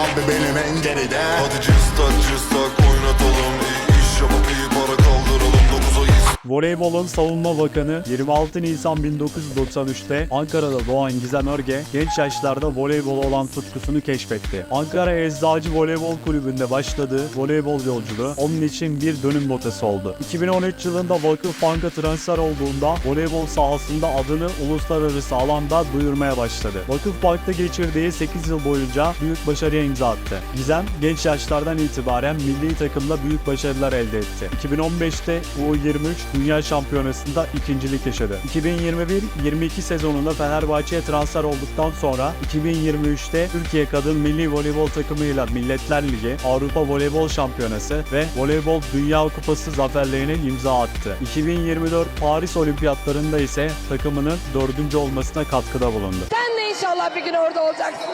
Kalbi benim en geride. Hadi cıstak cıstak Voleybolun savunma bakanı 26 Nisan 1993'te Ankara'da doğan Gizem Örge genç yaşlarda voleybola olan tutkusunu keşfetti. Ankara Eczacı Voleybol Kulübü'nde başladığı voleybol yolculuğu onun için bir dönüm noktası oldu. 2013 yılında Vakıf Bank'a transfer olduğunda voleybol sahasında adını uluslararası alanda duyurmaya başladı. Vakıf Bank'ta geçirdiği 8 yıl boyunca büyük başarıya imza attı. Gizem genç yaşlardan itibaren milli takımda büyük başarılar elde etti. 2015'te U23 Dünya Şampiyonası'nda ikincilik yaşadı. 2021-22 sezonunda Fenerbahçe'ye transfer olduktan sonra 2023'te Türkiye Kadın Milli Voleybol takımıyla Milletler Ligi, Avrupa Voleybol Şampiyonası ve Voleybol Dünya Kupası zaferlerine imza attı. 2024 Paris Olimpiyatlarında ise takımının dördüncü olmasına katkıda bulundu. Sen de inşallah bir gün orada olacaksın.